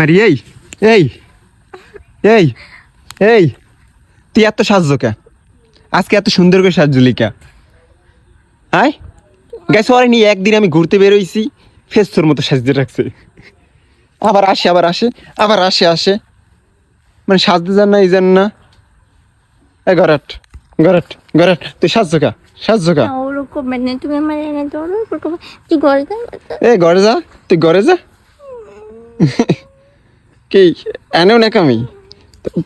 মারি এই এই এই এই তুই এত সাহায্য কে? আজকে এত সুন্দর করে সাজলি কে? আয় গেছে ওরে নিয়ে একদিন আমি ঘুরতে বেরোইছি ফেস্তর মতো সাজতে রাখছে। আবার আসে আবার আসে আবার আসে আসে। মানে সাজতে যান না এই যান না। এ গরাট গরাট গরাট তুই সাজছো কা সাজছো কা। ওরকম মানে তুমি আমার এনে ওরকম। তুই ঘরে যা। এ ঘরে যা তুই ঘরে যা। কি এনেও না কামি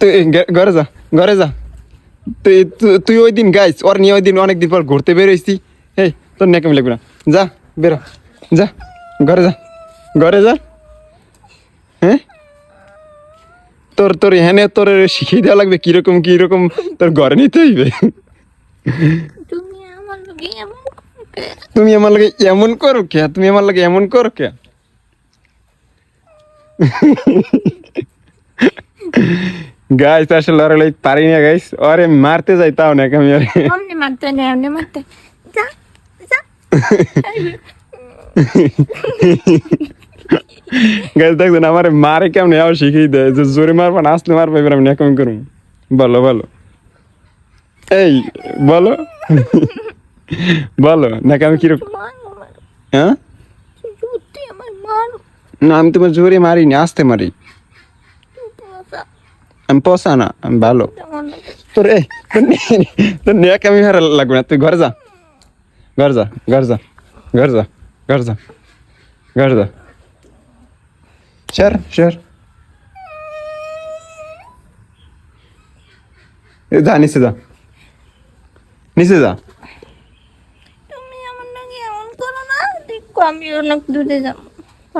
তুই ঘরে যা ঘরে যা। তুই তুই ওই দিন গাইস ওর নিয়ে ওই দিন অনেক দিন পর ঘুরতে বেরোইছি এই তোর নাকামি লাগবে না। যা বেরো যা ঘরে যা ঘরে যা। হ্যাঁ? তোর তোর এখানে তোর শিখিয়ে দেওয়া লাগবে কীরকম কীরকম তোর ঘরে নিতে হইবে। তুমি আমার লোকে এমন করবে তুমি আমার লাগে এমন করো কে তুমি আমার লাগে এমন করো কে গাইস আসলে ওরা লাইক পারি না গাইস ওরে মারতে যাই তাও না আমি ওরে। অমনি মারতে নেই অমনি মারতে। যা যা। গাইস দেখছেন আমার মারে কেমন আবার শিখিয়ে দেয় যে জোরে মারবা না আসলে মারবা এবার আমি কেমন করুন বলো বলো। এই বলো। বলো নাকি আমি কীরকম হ্যাঁ? আমার মার। না আমি তোমার জোরে মারিনি আসতে মারি পোষা আমি পচা না আমি ভালো আমার লোকে তোর এই তোর নে- তোর নেক আমি হারা লাগবে না তুই ঘরে যা ঘর যা ঘর যা ঘর যা ঘর যা ঘর যা সর সর এ যা নিচে যা নিচে যা তুমি আমার নাকি এমন করো না দেখো আমি অনেক দূরে যাব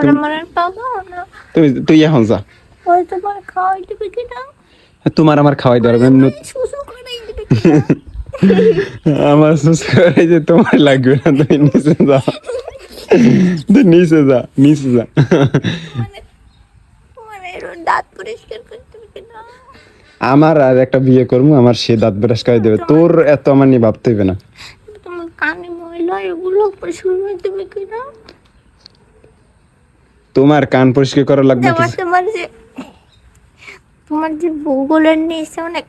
না? তুই এখন যা। তোমার আমার খাওয়াই আমার সুস করে যে তোমার লাগবে না তুই নিচে যা। তুই নিচে যা নিচে যা। মানে মানে আমার আর একটা বিয়ে করব আমার সে দাঁত ব্রাশ করে দেবে। তোর এত আমার নিয়ে ভাবতে হবে না। তোমার কানে ময়লা এগুলো কিনা? তোমার কান পরিষ্কার করা লাগবে তোমার তোমার যে তোমার যে বউগুলোর নিয়েছে অনেক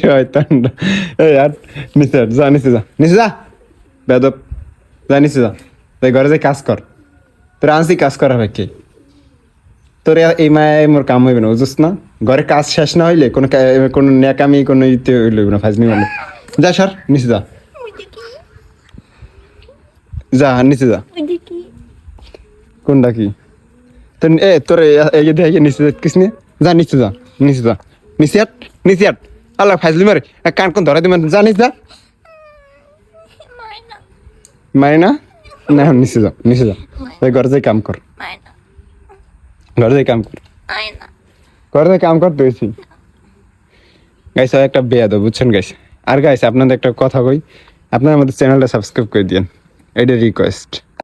শয়তানটা এই আর নিচে যা নিচে যা নিচে যা। বেদব যা নিচে যা। তাই ঘরে যাই কাজ কর। তোর আনছি কাজ করা হয় কে? তোর এই মায় মোর কাম হইবে না বুঝছিস না? ঘরে কাজ শেষ না হইলে কোনো কোনো ন্যাকামি কোনো ইতে হইলে না ফাজনি মানে যা সর নিচে যা। যে নিচে যা। কোনটা কি? তোর এ, তোর এই দেখে নিচে যাচ্ছিস নি? যা, নিচে যা নিচে যা, নিচে হাট নিচে হাট আল্লাহ ফাজলি মারে কান কোন ধরা দিবেন, যা, নিচে যা। মারি না না নিচে যা নিচে যা। এই ঘরে যাই কাম কর। ঘরে যাই কাম কর। ঘরে যাই কাম কর তুইছি গাইস একটা বেয়াদ বুঝছেন গাইস? আর গাইস, আপনাদের একটা কথা কই, আপনারা আমাদের চ্যানেলটা সাবস্ক্রাইব করে দিয়েন। এটা রিকোয়েস্ট